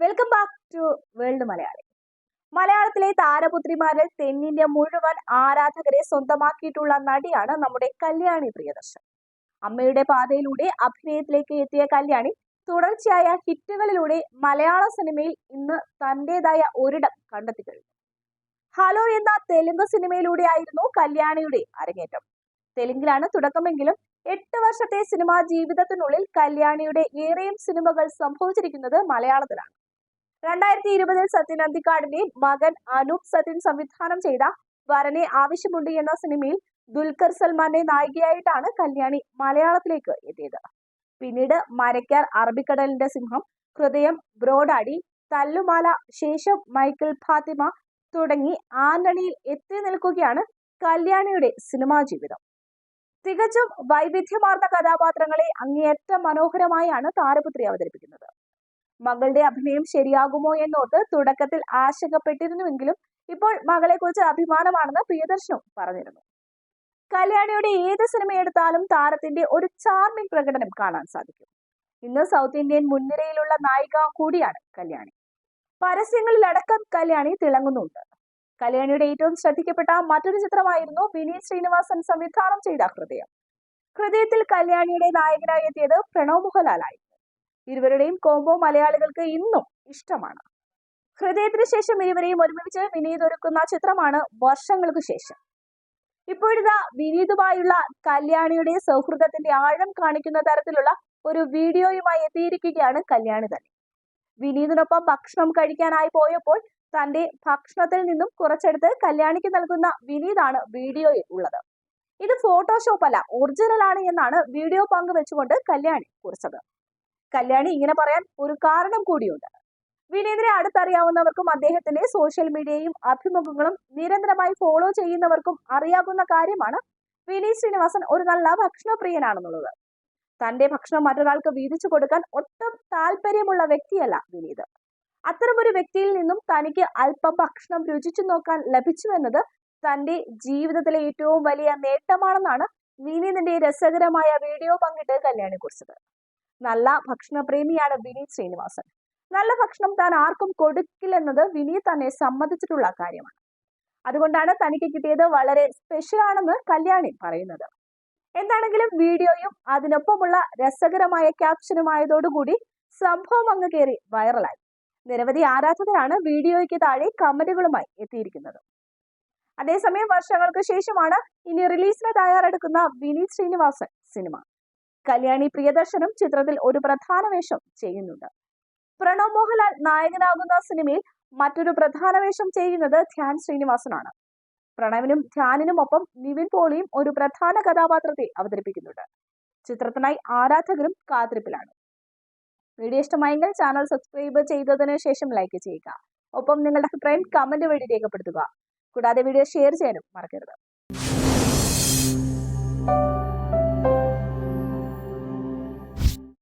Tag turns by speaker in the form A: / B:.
A: Welcome back to world Malayali മലയാളത്തിലെ താരപുത്രിമാരിൽ തെന്നിന്ത്യ മുഴുവൻ ആരാധകരെ സ്വന്തമാക്കിയിട്ടുള്ള നടിയാണ് നമ്മുടെ കല്യാണി പ്രിയദർശൻ. അമ്മയുടെ പാതയിലൂടെ അഭിനയത്തിലേക്ക് എത്തിയ കല്യാണി തുടർച്ചയായ ഹിറ്റുകളിലൂടെ മലയാള സിനിമയിൽ ഇന്ന് തന്റേതായ ഒരിടം കണ്ടെത്തി കഴിഞ്ഞു ഹലോ എന്ന തെലുങ്ക് സിനിമയിലൂടെ ആയിരുന്നു കല്യാണിയുടെ അരങ്ങേറ്റം. തെലുങ്കിലാണ് തുടക്കമെങ്കിലും എട്ട് വർഷത്തെ സിനിമാ ജീവിതത്തിനുള്ളിൽ കല്യാണിയുടെ ഏറെയും സിനിമകൾ സംഭവിച്ചിരിക്കുന്നത് മലയാളത്തിലാണ്. രണ്ടായിരത്തി ഇരുപതിൽ സത്യൻ അന്തിക്കാടിന്റെ മകൻ അനൂപ് സത്യൻ സംവിധാനം ചെയ്ത വരനെ ആവശ്യമുണ്ട് എന്ന സിനിമയിൽ ദുൽഖർ സൽമാന്റെ നായികയായിട്ടാണ് കല്യാണി മലയാളത്തിലേക്ക് എത്തിയത്. പിന്നീട് മരക്കാർ അറബിക്കടലിന്റെ സിംഹം ഹൃദയം ബ്രോഡാടി തല്ലുമാല ശേഷം മൈക്കിൾ ഫാത്തിമ തുടങ്ങി ആന്റണിയിൽ എത്തി നിൽക്കുകയാണ് കല്യാണിയുടെ സിനിമാ ജീവിതം. തികച്ചും വൈവിധ്യമാർന്ന കഥാപാത്രങ്ങളെ അങ്ങേയറ്റം മനോഹരമായാണ് താരപുത്രി അവതരിപ്പിക്കുന്നത്. മകളുടെ അഭിനയം ശരിയാകുമോ എന്നോർത്ത് തുടക്കത്തിൽ ആശങ്കപ്പെട്ടിരുന്നുവെങ്കിലും ഇപ്പോൾ മകളെക്കുറിച്ച് അഭിമാനമാണെന്ന് പ്രിയദർശനും പറഞ്ഞിരുന്നു. കല്യാണിയുടെ ഏത് സിനിമ എടുത്താലും താരത്തിന്റെ ഒരു ചാർമിംഗ് പ്രകടനം കാണാൻ സാധിക്കും. ഇന്ന് സൗത്ത് ഇന്ത്യൻ മുൻനിരയിലുള്ള നായിക കൂടിയാണ് കല്യാണി. പരസ്യങ്ങളിലടക്കം കല്യാണി തിളങ്ങുന്നുണ്ട്. കല്യാണിയുടെ ഏറ്റവും ശ്രദ്ധിക്കപ്പെട്ട മറ്റൊരു ചിത്രമായിരുന്നു വിനീത് ശ്രീനിവാസൻ സംവിധാനം ചെയ്ത ഹൃദയം. ഹൃദയത്തിൽ കല്യാണിയുടെ നായകനായി എത്തിയത് പ്രണവ് മോഹൻലാലായി ഇരുവരുടെയും കോംബോ മലയാളികൾക്ക് ഇന്നും ഇഷ്ടമാണ്. ഹൃദയത്തിന് ശേഷം ഇരുവരെയും ഒരുമിച്ച് വിനീത് ഒരുക്കുന്ന ചിത്രമാണ് വർഷങ്ങൾക്ക് ശേഷം. ഇപ്പോഴിതാ വിനീതുമായുള്ള കല്യാണിയുടെ സൗഹൃദത്തിന്റെ ആഴം കാണിക്കുന്ന തരത്തിലുള്ള ഒരു വീഡിയോയുമായി എത്തിയിരിക്കുകയാണ് കല്യാണി തന്നെ. വിനീതിനൊപ്പം ഭക്ഷണം കഴിക്കാനായി പോയപ്പോൾ തന്റെ ഭക്ഷണത്തിൽ നിന്നും കുറച്ചെടുത്ത് കല്യാണിക്ക് നൽകുന്ന വിനീതാണ് വീഡിയോയിൽ ഉള്ളത്. ഇത് ഫോട്ടോഷോപ്പ് അല്ല ഒറിജിനൽ ആണ് എന്നാണ് വീഡിയോ പങ്കുവെച്ചുകൊണ്ട് കല്യാണി കുറിച്ചത്. കല്യാണി ഇങ്ങനെ പറയാൻ ഒരു കാരണം കൂടിയുണ്ട്. വിനീതിനെ അടുത്തറിയാവുന്നവർക്കും അദ്ദേഹത്തിന്റെ സോഷ്യൽ മീഡിയയും അഭിമുഖങ്ങളും നിരന്തരമായി ഫോളോ ചെയ്യുന്നവർക്കും അറിയാവുന്ന കാര്യമാണ് വിനീത് ശ്രീനിവാസൻ ഒരു നല്ല ഭക്ഷണപ്രിയനാണെന്നുള്ളത്. തന്റെ ഭക്ഷണം മറ്റൊരാൾക്ക് വീതിച്ചു കൊടുക്കാൻ ഒട്ടും താല്പര്യമുള്ള വ്യക്തിയല്ല വിനീത്. അത്തരമൊരു വ്യക്തിയിൽ നിന്നും തനിക്ക് അല്പം ഭക്ഷണം രുചിച്ചു നോക്കാൻ ലഭിച്ചുവെന്നത് തന്റെ ജീവിതത്തിലെ ഏറ്റവും വലിയ നേട്ടമാണെന്നാണ് വിനീതിന്റെ രസകരമായ വീഡിയോ പങ്കിട്ട് കല്യാണി കുറിച്ചത് നല്ല ഭക്ഷണപ്രേമിയാണ് വിനീത് ശ്രീനിവാസൻ. നല്ല ഭക്ഷണം താൻ ആർക്കും കൊടുക്കില്ലെന്നത് വിനീത് തന്നെ സമ്മതിച്ചിട്ടുള്ള കാര്യമാണ്. അതുകൊണ്ടാണ് തനിക്ക് കിട്ടിയത് വളരെ സ്പെഷ്യൽ ആണെന്ന് കല്യാണി പറയുന്നത്. എന്താണെങ്കിലും വീഡിയോയും അതിനൊപ്പമുള്ള രസകരമായ ക്യാപ്ഷനുമായതോടുകൂടി സംഭവം അങ്ങ് കയറി വൈറലായി നിരവധി ആരാധകരാണ് വീഡിയോയ്ക്ക് താഴെ കമന്റുകളുമായി എത്തിയിരിക്കുന്നത്. അതേസമയം വർഷങ്ങൾക്ക് ശേഷമാണ് ഇനി റിലീസിന് തയ്യാറെടുക്കുന്ന വിനീത് ശ്രീനിവാസൻ സിനിമ. കല്യാണി പ്രിയദർശനും ചിത്രത്തിൽ ഒരു പ്രധാന വേഷം ചെയ്യുന്നുണ്ട്. പ്രണവ് മോഹൻലാൽ നായകനാകുന്ന സിനിമയിൽ മറ്റൊരു പ്രധാന വേഷം ചെയ്യുന്നത് ധ്യാൻ ശ്രീനിവാസനാണ്. പ്രണവിനും ധ്യാനിനും ഒപ്പം നിവിൻ പോളിയും ഒരു പ്രധാന കഥാപാത്രത്തെ അവതരിപ്പിക്കുന്നുണ്ട്. ചിത്രത്തിനായി ആരാധകരും കാത്തിരിപ്പിലാണ്. വീഡിയോ ഇഷ്ടമായെങ്കിൽ ചാനൽ സബ്സ്ക്രൈബ് ചെയ്തതിനു ശേഷം ലൈക്ക് ചെയ്യുക. ഒപ്പം നിങ്ങളുടെ അഭിപ്രായം കമന്റ് വഴി രേഖപ്പെടുത്തുക. കൂടാതെ വീഡിയോ ഷെയർ ചെയ്യാനും മറക്കരുത്.